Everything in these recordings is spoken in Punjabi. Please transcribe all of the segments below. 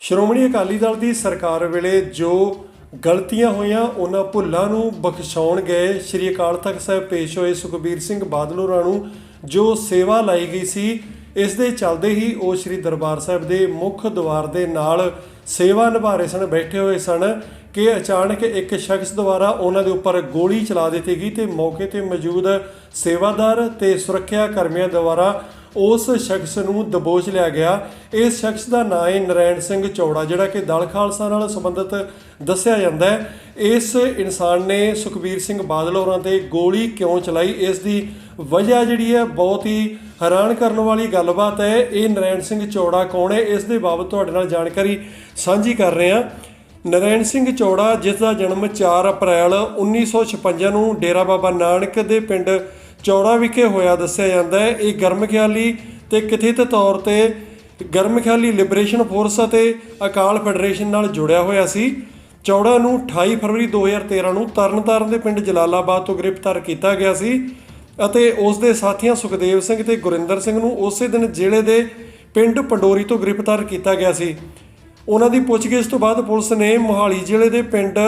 ਸ਼੍ਰੋਮਣੀ ਅਕਾਲੀ ਦਲ ਦੀ ਸਰਕਾਰ ਵੇਲੇ ਜੋ ਗਲਤੀਆਂ ਹੋਈਆਂ, ਉਹਨਾਂ ਭੁੱਲਾਂ ਨੂੰ ਬਖਸ਼ਾਉਣ ਗਏ। ਸ੍ਰੀ ਅਕਾਲ ਤਖਤ ਸਾਹਿਬ ਪੇਸ਼ ਹੋਏ ਸੁਖਬੀਰ ਸਿੰਘ ਬਾਦਲ ਹੋਰਾਂ ਨੂੰ ਜੋ ਸੇਵਾ ਲਾਈ ਗਈ ਸੀ। ਇਸ ਦੇ ਚੱਲਦੇ ਹੀ ਉਹ ਸ੍ਰੀ ਦਰਬਾਰ ਸਾਹਿਬ ਦੇ ਮੁੱਖ ਦੁਆਰ ਦੇ ਨਾਲ ਸੇਵਾ ਨਿਭਾ ਰਹੇ ਸਨ, ਬੈਠੇ ਹੋਏ ਸਨ ਕਿ ਅਚਾਨਕ ਇੱਕ ਸ਼ਖਸ ਦੁਆਰਾ ਉਹਨਾਂ ਦੇ ਉੱਪਰ ਗੋਲੀ ਚਲਾ ਦਿੱਤੀ ਗਈ ਤੇ ਮੌਕੇ ਤੇ ਮੌਜੂਦ ਸੇਵਾਦਾਰ ਤੇ ਸੁਰੱਖਿਆ ਕਰਮੀਆਂ ਦੁਆਰਾ ਉਸ ਸ਼ਖਸ ਨੂੰ ਦਬੋਚ ਲਿਆ ਗਿਆ। ਇਸ ਸ਼ਖਸ ਦਾ ਨਾਂ ਹੈ ਨਰੈਣ ਸਿੰਘ ਚੌੜਾ, ਜਿਹੜਾ ਕਿ ਦਲ ਖਾਲਸਾ ਨਾਲ ਸੰਬੰਧਿਤ ਦੱਸਿਆ ਜਾਂਦਾ ਹੈ। ਇਸ ਇਨਸਾਨ ਨੇ ਸੁਖਬੀਰ ਸਿੰਘ ਬਾਦਲ ਹੋਰਾਂ ਤੇ ਗੋਲੀ ਕਿਉਂ ਚਲਾਈ? ਇਸ ਦੀ ਵਜ੍ਹਾ ਜਿਹੜੀ ਹੈ, ਬਹੁਤ ਹੀ ਹੈਰਾਨ ਕਰਨ ਵਾਲੀ ਗੱਲਬਾਤ ਹੈ। ਇਹ ਨਰੈਣ ਸਿੰਘ ਚੌੜਾ ਕੌਣ ਹੈ? ਇਸ ਦੇ ਬਾਬਤ ਤੁਹਾਡੇ ਨਾਲ ਜਾਣਕਾਰੀ ਸਾਂਝੀ ਕਰ ਰਹੇ ਹਾਂ। ਨਰੈਣ ਸਿੰਘ ਚੌੜਾ, ਜਿਸ ਦਾ ਜਨਮ 4 ਅਪ੍ਰੈਲ 1956 ਨੂੰ ਡੇਰਾ ਬਾਬਾ ਨਾਨਕ ਦੇ ਪਿੰਡ ਚੌੜਾ ਵਿਖੇ ਹੋਇਆ ਦੱਸਿਆ ਜਾਂਦਾ ਹੈ। ਇਹ ਗਰਮ ਖਿਆਲੀ ਤੇ ਕਥਿਤ ਤੌਰ ਤੇ ਗਰਮ ਖਿਆਲੀ ਲਿਬਰੇਸ਼ਨ ਫੋਰਸ ਅਤੇ ਅਕਾਲ ਫੈਡਰੇਸ਼ਨ ਨਾਲ ਜੁੜਿਆ ਹੋਇਆ ਸੀ। ਚੌੜਾ ਨੂੰ 28 ਫਰਵਰੀ 2013 ਨੂੰ ਤਰਨਤਾਰਨ ਦੇ ਪਿੰਡ ਜਲਾਲਾਬਾਦ ਤੋਂ ਗ੍ਰਿਫਤਾਰ ਕੀਤਾ ਗਿਆ ਸੀ ਅਤੇ ਉਸ ਦੇ ਸਾਥੀਆਂ ਸੁਖਦੇਵ ਸਿੰਘ ਤੇ ਗੁਰਿੰਦਰ ਸਿੰਘ ਨੂੰ ਉਸੇ ਦਿਨ ਜ਼ਿਲ੍ਹੇ ਦੇ ਪਿੰਡ ਪੰਡੋਰੀ ਤੋਂ ਗ੍ਰਿਫਤਾਰ ਕੀਤਾ ਗਿਆ ਸੀ। ਉਹਨਾਂ ਦੀ ਪੁੱਛਗਿੱਛ ਤੋਂ ਬਾਅਦ ਪੁਲਿਸ ਨੇ ਮੋਹਾਲੀ ਜ਼ਿਲ੍ਹੇ ਦੇ ਪਿੰਡ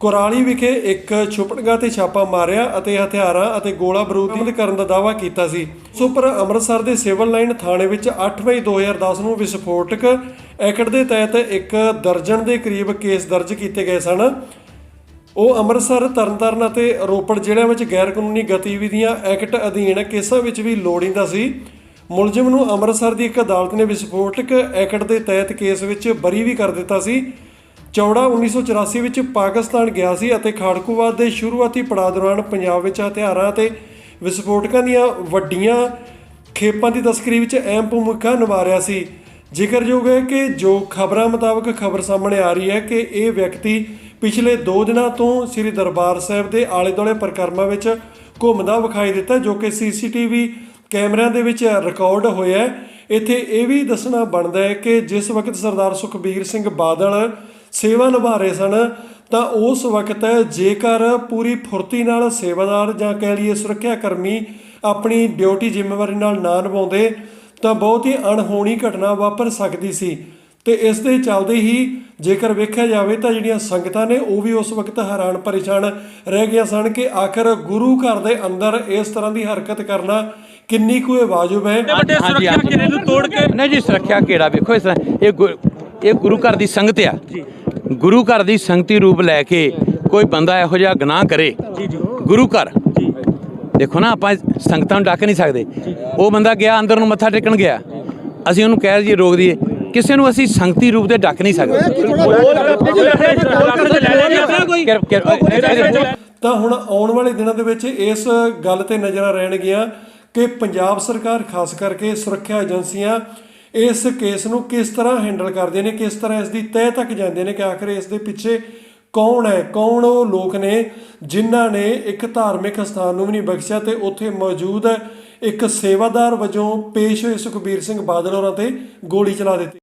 ਕੁਰਾਲੀ ਵਿਖੇ ਇੱਕ ਛੁਪੜਗਾ ਤੇ ਛਾਪਾ ਮਾਰਿਆ ਅਤੇ ਹਥਿਆਰਾਂ ਅਤੇ ਗੋਲਾ ਬਾਰੂਦ ਬਰਾਮਦ ਕਰਨ ਦਾ ਦਾਅਵਾ ਕੀਤਾ ਸੀ। ਸੁਪਰ ਅੰਮ੍ਰਿਤਸਰ ਦੇ ਸਿਵਲ ਲਾਈਨ ਥਾਣੇ ਵਿੱਚ 8 ਮਈ 2010 ਨੂੰ ਵਿਸਫੋਟਕ ਐਕਟ ਦੇ ਤਹਿਤ ਇੱਕ ਦਰਜਨ ਦੇ ਕਰੀਬ ਕੇਸ ਦਰਜ ਕੀਤੇ ਗਏ ਸਨ। ਉਹ ਅੰਮ੍ਰਿਤਸਰ, ਤਰਨਤਾਰਨ ਅਤੇ ਰੋਪੜ ਜ਼ਿਲ੍ਹਿਆਂ ਵਿੱਚ ਗੈਰ ਕਾਨੂੰਨੀ ਗਤੀਵਿਧੀਆਂ ਐਕਟ ਅਧੀਨ ਕੇਸਾਂ ਵਿੱਚ ਵੀ ਲੋੜੀਂਦਾ ਸੀ। ਮੁਲਜ਼ਮ ਨੂੰ ਅੰਮ੍ਰਿਤਸਰ ਦੀ ਇੱਕ ਅਦਾਲਤ ਨੇ ਵਿਸਫੋਟਕ ਐਕਟ ਦੇ ਤਹਿਤ ਕੇਸ ਵਿੱਚ ਬਰੀ ਵੀ ਕਰ ਦਿੱਤਾ ਸੀ। ਚੌੜਾ 1984 ਵਿੱਚ ਪਾਕਿਸਤਾਨ ਗਿਆ ਸੀ ਅਤੇ ਖਾੜਕੂਵਾਦ ਦੇ ਸ਼ੁਰੂਆਤੀ ਪੜਾਅ ਦੌਰਾਨ ਪੰਜਾਬ ਵਿੱਚ ਹਥਿਆਰਾਂ ਅਤੇ ਵਿਸਫੋਟਕਾਂ ਦੀਆਂ ਵੱਡੀਆਂ ਖੇਪਾਂ ਦੀ ਤਸਕਰੀ ਵਿੱਚ ਅਹਿਮ ਭੂਮਿਕਾ ਨਿਭਾ ਰਿਹਾ ਸੀ। ਜ਼ਿਕਰਯੋਗ ਹੈ ਕਿ ਜੋ ਖਬਰਾਂ ਮੁਤਾਬਕ ਖਬਰ ਸਾਹਮਣੇ ਆ ਰਹੀ ਹੈ ਕਿ ਇਹ ਵਿਅਕਤੀ ਪਿਛਲੇ 2 ਦਿਨਾਂ ਤੋਂ ਸ੍ਰੀ ਦਰਬਾਰ ਸਾਹਿਬ ਦੇ ਆਲੇ ਦੁਆਲੇ ਪਰਿਕਰਮਾ ਵਿੱਚ ਘੁੰਮਦਾ ਵਿਖਾਈ ਦਿੱਤਾ, ਜੋ ਕਿ ਸੀਸੀਟੀਵੀ ਕੈਮਰਿਆਂ ਦੇ ਵਿੱਚ ਰਿਕਾਰਡ ਹੋਇਆ ਇੱਥੇ ਇਹ ਵੀ ਦੱਸਣਾ ਬਣਦਾ ਹੈ ਕਿ ਜਿਸ ਵਕਤ ਸਰਦਾਰ ਸੁਖਬੀਰ ਸਿੰਘ ਬਾਦਲ ਸੇਵਾ ਨਿਭਾ ਰਹੇ ਸਨ ਤਾਂ ਉਸ ਵਕਤ ਜੇਕਰ ਪੂਰੀ ਫੁਰਤੀ ਨਾਲ ਸੇਵਾਦਾਰ ਜਾਂ ਕਹਿ ਲਈਏ ਸੁਰੱਖਿਆ ਕਰਮੀ ਆਪਣੀ ਡਿਊਟੀ ਜ਼ਿੰਮੇਵਾਰੀ ਨਾਲ ਨਾ ਨਿਭਾਉਂਦੇ ਤਾਂ ਬਹੁਤ ਹੀ ਅਣਹੋਣੀ ਘਟਨਾ ਵਾਪਰ ਸਕਦੀ ਸੀ। ਤੇ ਇਸ ਦੇ ਚੱਲਦੇ ਹੀ ਜੇਕਰ ਵੇਖਿਆ ਜਾਵੇ ਤਾਂ ਜਿਹੜੀਆਂ ਸੰਗਤਾਂ ਨੇ ਉਹ ਵੀ ਉਸ ਵਕਤ ਹੈਰਾਨ ਪਰੇਸ਼ਾਨ ਰਹਿ ਗਈਆਂ ਸਨ ਕਿ ਆਖਰ ਗੁਰੂ ਘਰ ਦੇ ਅੰਦਰ ਇਸ ਤਰ੍ਹਾਂ ਦੀ ਹਰਕਤ ਕਰਨਾ ਕਿੰਨੀ ਕੁ ਵਾਜਬ ਹੈ। ਵੱਡੇ ਸੁਰੱਖਿਆ ਘੇਰੇ ਨੂੰ ਤੋੜ ਕੇ ਨਹੀਂ ਜੀ ਸੁਰੱਖਿਆ ਕਿਹੜਾ ਵੇਖੋ ਇਸ ਤਰ੍ਹਾਂ ਇਹ ਗੁਰੂ ਘਰ ਦੀ ਸੰਗਤ ਆ। ਗੁਰੂ ਘਰ ਦੀ ਸੰਗਤੀ ਰੂਪ ਲੈ ਕੇ ਕੋਈ ਬੰਦਾ ਇਹੋ ਜਿਹਾ ਗੁਨਾਹ ਕਰੇ ਗੁਰੂ ਘਰ। ਦੇਖੋ ਨਾ ਆਪਾਂ ਸੰਗਤਾਂ ਨੂੰ ਡੱਕ ਨਹੀਂ ਸਕਦੇ। ਉਹ ਬੰਦਾ ਗਿਆ ਅੰਦਰ ਨੂੰ ਮੱਥਾ ਟੇਕਣ ਗਿਆ। ਅਸੀਂ ਉਹਨੂੰ ਕਹਿ ਜੀ ਰੋਕ ਦਈਏ। ਕਿਸੇ ਨੂੰ ਅਸੀਂ ਸੰਗਤੀ ਰੂਪ ਦੇ ਡੱਕ ਨਹੀਂ ਸਕਦੇ। ਤਾਂ ਹੁਣ ਆਉਣ ਵਾਲੇ ਦਿਨਾਂ ਦੇ ਵਿੱਚ ਇਸ ਗੱਲ ਤੇ ਨਜ਼ਰਾਂ ਰਹਿਣਗੀਆਂ ਕਿ ਪੰਜਾਬ ਸਰਕਾਰ ਖਾਸ ਕਰਕੇ ਸੁਰੱਖਿਆ ਏਜੰਸੀਆਂ ਇਸ ਕੇਸ ਨੂੰ ਕਿਸ ਤਰ੍ਹਾਂ ਹੈਂਡਲ ਕਰਦੇ ਨੇ, ਕਿਸ ਤਰ੍ਹਾਂ ਇਸ ਦੀ ਤਹਿ ਤੱਕ ਜਾਂਦੇ ਨੇ ਕਿ ਆਖਰ ਇਸ ਦੇ ਪਿੱਛੇ ਕੌਣ ਹੈ, ਕੌਣ ਉਹ ਲੋਕ ਨੇ ਜਿਨ੍ਹਾਂ ਨੇ ਇੱਕ ਧਾਰਮਿਕ ਸਥਾਨ ਨੂੰ ਵੀ ਨਹੀਂ ਬਖਸ਼ਿਆ ਤੇ ਉੱਥੇ ਮੌਜੂਦ ਇੱਕ ਸੇਵਾਦਾਰ ਵਜੋਂ ਪੇਸ਼ ਹੋਏ ਸੁਖਬੀਰ ਸਿੰਘ ਬਾਦਲ ਹੋਰਾਂ ਤੇ ਗੋਲੀ ਚਲਾ ਦਿੱਤੀ।